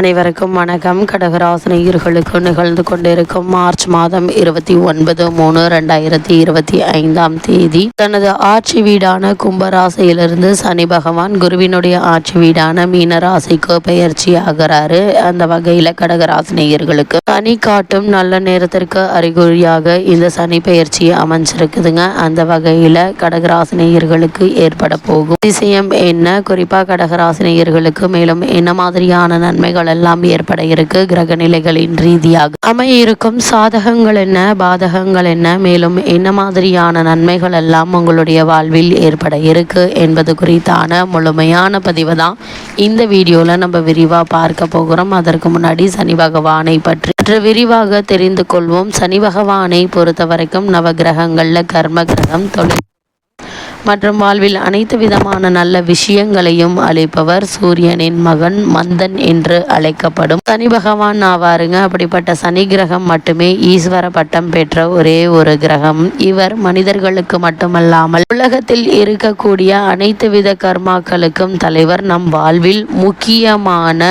அனைவருக்கும் வணக்கம். கடகராசனையர்களுக்கு நிகழ்ந்து கொண்டிருக்கும் மார்ச் மாதம் இருபத்தி ஒன்பது மூணு ரெண்டாயிரத்தி இருபத்தி ஐந்தாம் தேதி. தனது ஆட்சி வீடான கும்பராசியிலிருந்து சனி பகவான் குருவினுடைய ஆட்சி வீடான மீனராசிக்கு பயிற்சி ஆகிறாரு. அந்த வகையில் கடகராசினியர்களுக்கு சனி காட்டும் நல்ல நேரத்திற்கு அறிகுறியாக இந்த சனி பயிற்சி அமைஞ்சிருக்குதுங்க. அந்த வகையில் கடகராசினியர்களுக்கு ஏற்பட போகும். விஷயம் என்ன? குறிப்பாக கடகராசினியர்களுக்கு மேலும் என்ன மாதிரியான நன்மைகள் எல்லாம் ஏற்பட இருக்கு. கிரக நிலைகளின் ரீதியாக அமைய இருக்கும். சாதகங்கள் என்ன? பாதகங்கள் என்ன? மேலும் என்ன மாதிரியான நன்மைகள் எல்லாம் உங்களுடைய வாழ்வில் ஏற்பட இருக்கு என்பது குறித்தான முழுமையான பதிவு தான் இந்த வீடியோவில் நம்ம விரிவாக பார்க்க போகிறோம். அதற்கு முன்னாடி சனி பகவானை பற்றி சற்று விரிவாக தெரிந்து கொள்வோம். சனி பகவானை பொறுத்த வரைக்கும் நவகிரகங்களில் கர்ம கிரகம் தொழில் மற்றும் வாழ்வில் அனைத்து விதமான நல்ல விஷயங்களையும் அளிப்பவர் சூரியனின் மகன் மந்தன் என்று அழைக்கப்படும். சனி பகவான் ஆவாருங்க. அப்படிப்பட்ட சனி கிரகம் மட்டுமே ஈஸ்வர பட்டம் பெற்ற ஒரே ஒரு கிரகம். இவர் மனிதர்களுக்கு மட்டுமல்லாமல் உலகத்தில் இருக்கக்கூடிய அனைத்து வித கர்மாக்களுக்கும் தலைவர். நம் வாழ்வில் முக்கியமான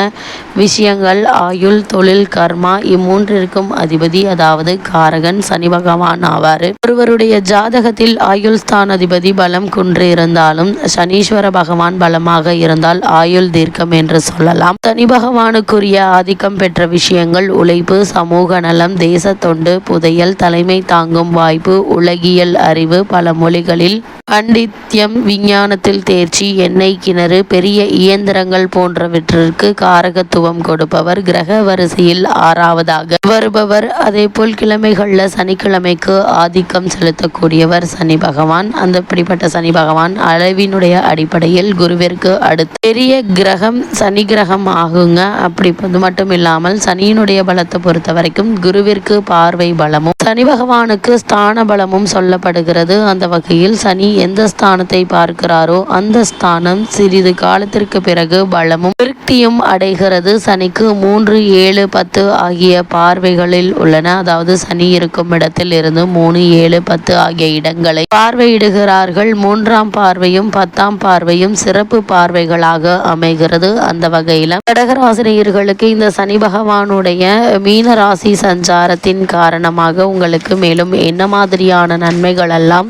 விஷயங்கள் ஆயுள் தொழில் கர்மா இம்மூன்றிற்கும் அதிபதி அதாவது காரகன் சனி பகவான் ஆவார். ஒருவருடைய ஜாதகத்தில் ஆயுள் ஸ்தானாதிபதி பலம் குன்று இருந்தாலும் சனீஸ்வர பகவான் பலமாக இருந்தால் ஆயுள் தீர்க்கம் என்று சொல்லலாம். சனி பகவானுக்குரிய ஆதிக்கம் பெற்ற விஷயங்கள் உழைப்பு சமூக நலம் தேச தொண்டு புதையல் தலைமை தாங்கும் வாய்ப்பு உலகியல் அறிவு பல மொழிகளில் பண்டித்யம் விஞ்ஞானத்தில் தேர்ச்சி எண்ணெய் கிணறு பெரிய இயந்திரங்கள் போன்றவற்றிற்கு காரகத்துவம் கொடுப்பவர் கிரக வரிசையில் ஆறாவதாக வருபவர். அதேபோல் கிழமைகளில் சனிக்கிழமைக்கு ஆதிக்கம் செலுத்தக்கூடியவர் சனி பகவான். அந்த இப்படிப்பட்ட சனி பகவான் அளவினுடைய அடிப்படையில் குருவிற்கு அடுத்து பெரிய கிரகம் சனி கிரகம் ஆகுங்க. அப்படி அது மட்டும் இல்லாமல் சனியினுடைய பலத்தை பொறுத்த வரைக்கும் குருவிற்கு பார்வை பலமும் சனி பகவானுக்கு ஸ்தான பலமும் சொல்லப்படுகிறது. அந்த வகையில் சனி எந்த ஸ்தானத்தை பார்க்கிறாரோ அந்த ஸ்தானம் சிறிது காலத்திற்கு பிறகு பலமும் திருப்தியும் அடைகிறது. சனிக்கு மூன்று ஏழு பத்து ஆகிய பார்வைகளில் உள்ளன. அதாவது சனி இருக்கும் இடத்தில் இருந்து மூணு ஏழு பத்து ஆகிய இடங்களை பார்வையிடுகிறார்கள். மூன்றாம் பார்வையும் பத்தாம் பார்வையும் சிறப்பு பார்வைகளாக அமைகிறது. அந்த வகையில் கடகராசினியர்களுக்கு இந்த சனி பகவானுடைய மீன ராசி சஞ்சாரத்தின் காரணமாக உங்களுக்கு மேலும் என்ன மாதிரியான நன்மைகள் எல்லாம்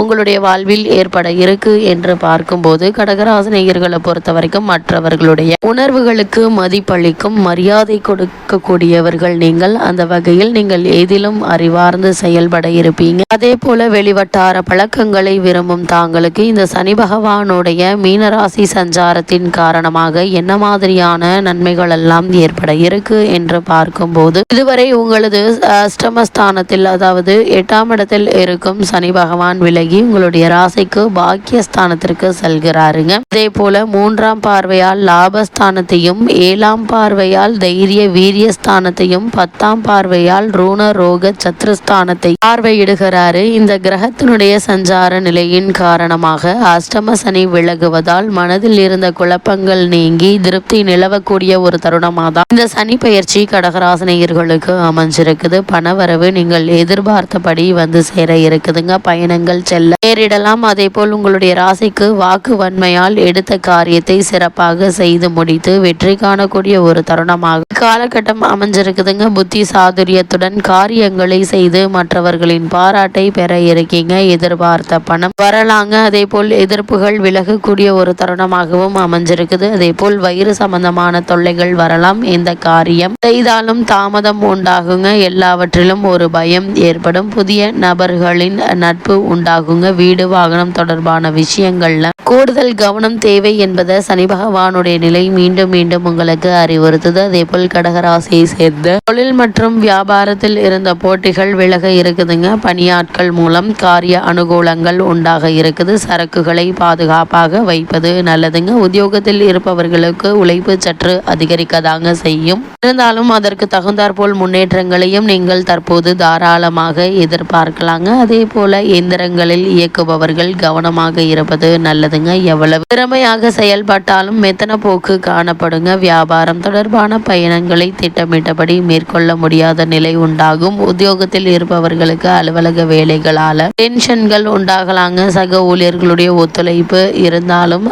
உங்களுடைய வாழ்வில் ஏற்பட இருக்கு என்று பார்க்கும்போது கடகராசினியர்களை பொறுத்த வரைக்கும் மற்றவர்களுடைய உணர்வுகளுக்கு மதிப்பளிக்கும் மரியாதை கொடுக்கக்கூடியவர்கள் நீங்கள். அந்த வகையில் நீங்கள் எதிலும் அறிவார்ந்து செயல்பட இருப்பீங்க. அதே போல வெளிவட்டார பழக்கங்களை விரும்பும் தாங்களுக்கு இந்த சனி பகவானுடைய மீனராசி சஞ்சாரத்தின் காரணமாக என்ன மாதிரியான நன்மைகள் எல்லாம் ஏற்பட இருக்கு என்று பார்க்கும்போது இதுவரை உங்களது அஷ்டமஸ்தானத்தில் அதாவது எட்டாம் இடத்தில் இருக்கும் சனி பகவான் விலகி உங்களுடைய ராசிக்கு பாக்கியஸ்தானத்திற்கு செல்கிறாருங்க. அதே போல மூன்றாம் பார்வையால் லாபஸ்தானத்தையும் ஏழாம் பார்வையால் தைரிய வீரியஸ்தானத்தையும் பத்தாம் பார்வையால் ரூண ரோக சத்ருஸ்தானத்தை பார்வையிடுகிறாரு. இந்த கிரகத்தினுடைய சஞ்சார நிலையின் காரணமாக அஷ்டம சனி விலகுவதால் மனதில் இருந்த குழப்பங்கள் நீங்கி திருப்தி நிலவக்கூடிய ஒரு தருணமாக தான் இந்த சனி பயிற்சி கடகராசனையர்களுக்கு அமைஞ்சிருக்குது. பணவரவு நீங்கள் எதிர்பார்த்தபடி வந்து சேர இருக்குதுங்க. பயணங்கள் செல்ல நேரிடலாம். அதே போல் உங்களுடைய ராசிக்கு வாக்கு வன்மையால் எடுத்த காரியத்தை சிறப்பாக செய்து முடித்து வெற்றி காணக்கூடிய ஒரு தருணமாக காலகட்டம் அமைஞ்சிருக்குதுங்க. புத்தி சாதுரியத்துடன் காரியங்களை செய்து மற்றவர்களின் பாராட்டை பெற இருக்கீங்க. எதிர்பார்த்த பணம் வரலாங்க. அதே போல் எதிர்ப்புகள் விலகக்கூடிய ஒரு தருணமாகவும் அமைஞ்சிருக்குது. அதே போல் வயிறு சம்பந்தமான தொல்லைகள் வரலாம். இந்த காரியம் செய்தாலும் தாமதம் உண்டாகுங்க. எல்லாவற்றிலும் ஒரு பயம் ஏற்படும். புதிய நபர்களின் நட்பு உண்டாகுங்க. வீடு வாகனம் தொடர்பான விஷயங்கள்ல கூடுதல் கவனம் தேவை என்பதை சனி பகவானுடைய நிலை மீண்டும் மீண்டும் உங்களுக்கு அறிவுறுத்துது. அதே போல் கடகராசியை சேர்ந்த தொழில் மற்றும் வியாபாரத்தில் இருந்த போட்டிகள் விலக இருக்குதுங்க. பணியாட்கள் மூலம் காரிய அனுகூலங்கள் உண்டாக இருக்குது. சரக்குகளை பாதுகாப்பாக வைப்பது நல்லதுங்க. உத்தியோகத்தில் இருப்பவர்களுக்கு உழைப்பு சற்று அதிகரிக்கதாங்க செய்யும். இருந்தாலும் அதற்கு தகுந்தாற்போல் முன்னேற்றங்களையும் நீங்கள் தற்போது தாராளமாக எதிர்பார்க்கலாங்க. அதே போல இயந்திரங்களில் இயக்குபவர் இயக்குபவர்கள் கவனமாக இருப்பது நல்லதுங்க. எவ்வளவு திறமையாக செயல்பட்டாலும் மெத்தன போக்கு காணப்படுங்க. வியாபாரம் தொடர்பான பயணங்களை திட்டமிட்டபடி மேற்கொள்ள முடியாத நிலை உண்டாகும். உத்தியோகத்தில் இருப்பவர்களுக்கு அலுவலக வேலைகளால டென்ஷன்கள் உண்டாகலாங்க. சக ஊழியர்களுடைய ஒத்துழைப்பு இருந்தாலும்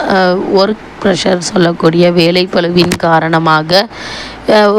ஒர்க் ப்ரெஷர் சொல்லக்கூடிய வேலைப்பளுவின் காரணமாக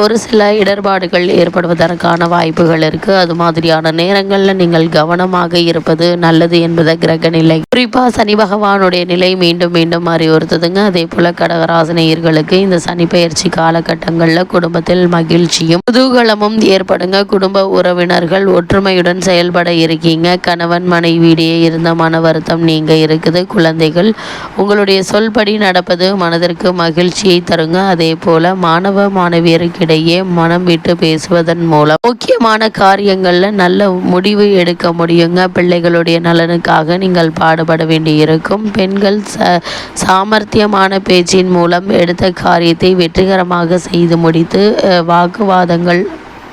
ஒரு சில இடர்பாடுகள் ஏற்படுவதற்கான வாய்ப்புகள் இருக்குது அது மாதிரியான நேரங்களில் நீங்கள் கவனமாக இருப்பது நல்லது என்பதை கிரக நிலை. குறிப்பாக சனி பகவானுடைய நிலை மீண்டும் மீண்டும் அறிவுறுத்துதுங்க. அதே போல் கடகராசினியர்களுக்கு இந்த சனி பயிற்சி காலகட்டங்களில் குடும்பத்தில் மகிழ்ச்சியும் குதூகலமும் ஏற்படுங்க. குடும்ப உறவினர்கள் ஒற்றுமையுடன் செயல்பட இருக்கீங்க. கணவன் மனைவியிடையே இருந்த மன வருத்தம் நீங்கள் இருக்குது. குழந்தைகள் உங்களுடைய சொல்படி நடப்பது மனதிற்கு மகிழ்ச்சியை தருங்க. அதே போல மாணவ மாணவியருக்கிடையே மனம் விட்டு பேசுவதன் மூலம் முக்கியமான காரியங்களில் நல்ல முடிவு எடுக்க முடியுங்க. பிள்ளைகளுடைய நலனுக்காக நீங்கள் பாடுபட வேண்டியிருக்கும். பெண்கள் ச சாமர்த்தியமான பேச்சின் மூலம் எடுத்த காரியத்தை வெற்றிகரமாக செய்து முடித்து வாக்குவாதங்கள்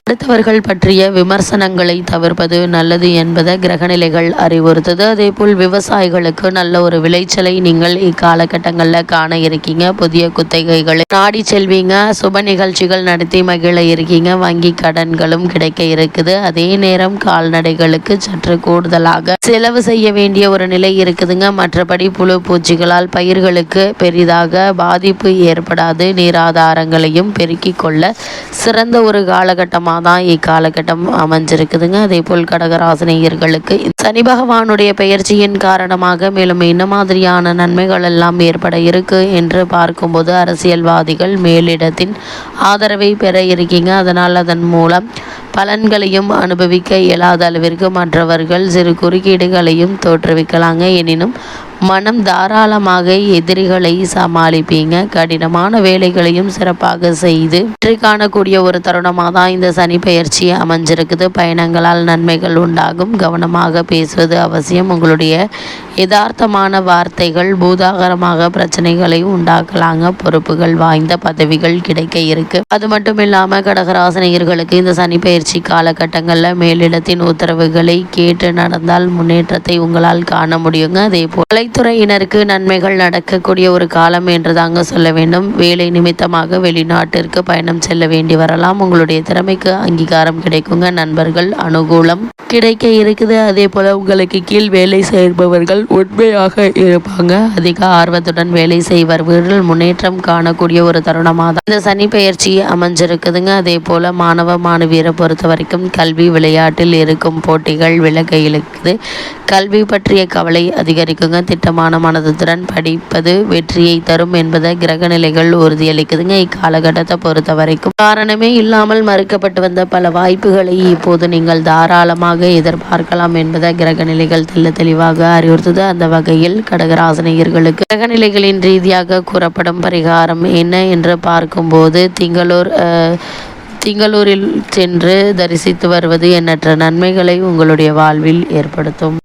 அடுத்தவர்கள் பற்றிய விமர்சனங்களை தவிர்ப்பது நல்லது என்பதை கிரகநிலைகள் அறிவுறுத்தது. அதேபோல் விவசாயிகளுக்கு நல்ல ஒரு விளைச்சலை நீங்கள் இக்காலகட்டங்களில் காண இருக்கீங்க. புதிய குத்தகைகளை நாடி செல்வீங்க. சுப நிகழ்ச்சிகள் நடத்தி மகிழ இருக்கீங்க. வங்கி கடன்களும் கிடைக்க இருக்குது. அதே நேரம் கால்நடைகளுக்கு சற்று கூடுதலாக செலவு செய்ய வேண்டிய ஒரு நிலை இருக்குதுங்க. மற்றபடி புழு பூச்சிகளால் பயிர்களுக்கு பெரிதாக பாதிப்பு ஏற்படாது. நீராதாரங்களையும் பெருக்கிக் கொள்ள சிறந்த ஒரு காலகட்டமாக தான் இக்காலகட்டம் அமைஞ்சிருக்குதுங்க. அதே போல் கடகராசினியர்களுக்கு சனி பகவானுடைய பெயர்ச்சியின் காரணமாக மேலும் என்ன மாதிரியான நன்மைகள் எல்லாம் ஏற்பட இருக்கு என்று பார்க்கும்போது அரசியல்வாதிகள் மேலிடத்தின் ஆதரவை பெற இருக்கீங்க. அதனால் அதன் மூலம் பலன்களையும் அனுபவிக்க இயலாத அளவிற்கு மற்றவர்கள் சிறு குறுக்கீடுகளையும் தோற்றுவிக்கலாங்க. எனினும் மனம் தாராளமாக எதிரிகளை சமாளிப்பீங்க. கடினமான வேலைகளையும் சிறப்பாக செய்து வெற்றி காணக்கூடிய ஒரு தருணமாக தான் இந்த சனி பயிற்சி அமைஞ்சிருக்குது. பயணங்களால் நன்மைகள் உண்டாகும். கவனமாக பேசுவது அவசியம். உங்களுடைய யதார்த்தமான வார்த்தைகள் பூதாகரமாக பிரச்சனைகளை உண்டாக்கலாங்க. பொறுப்புகள் வாய்ந்த பதவிகள் கிடைக்க இருக்கு. அது மட்டும் இல்லாமல் கடகராசனியர்களுக்கு இந்த சனி பயிற்சி காலகட்டங்களில் மேலிடத்தின் உத்தரவுகளை கேட்டு நடந்தால் முன்னேற்றத்தை உங்களால் காண முடியுங்க. அதே போல் கலைத்துறையினருக்கு நன்மைகள் நடக்கக்கூடிய ஒரு காலம் என்று தாங்க சொல்ல வேண்டும். வேலை நிமித்தமாக வெளிநாட்டிற்கு பயணம் செல்ல வேண்டி வரலாம். உங்களுடைய திறமைக்கு அங்கீகாரம் கிடைக்குங்க. நண்பர்கள் அனுகூலம் கிடைக்க இருக்குது. அதே போல் உங்களுக்கு கீழ் வேலை செய்பவர்கள் உண்மையாக இருப்பாங்க. அதிக ஆர்வத்துடன் வேலை செய்வர்கள் முன்னேற்றம் காணக்கூடிய ஒரு தருணமாக தான் இந்த சனி பயிற்சி அமைஞ்சிருக்குதுங்க. அதே போல் மாணவ மாணவியரை பொறுத்த வரைக்கும் கல்வி விளையாட்டில் இருக்கும் போட்டிகள் விலக இழுக்குது. கல்வி பற்றிய கவலை அதிகரிக்குங்க. திட்டமான மனதுடன் படிப்பது வெற்றியை தரும் என்பதை கிரகநிலைகள் உறுதியளிக்குதுங்க. இக்காலகட்டத்தை பொறுத்த வரைக்கும் காரணமே இல்லாமல் மறுக்கப்பட்டு வந்த பல வாய்ப்புகளை இப்போது நீங்கள் தாராளமாக எதிர்பார்க்கலாம் என்பதை கிரகநிலைகள் தெல்ல தெளிவாக அறிவுறுத்தது. அந்த வகையில் கடகராசனியர்களுக்கு கிரகநிலைகளின் ரீதியாக கூறப்படும் பரிகாரம் என்ன என்று பார்க்கும்போது திங்களூர் திங்களூரில் சென்று தரிசித்து வருவது எண்ணற்ற நன்மைகளை உங்களுடைய வாழ்வில் ஏற்படுத்தும்.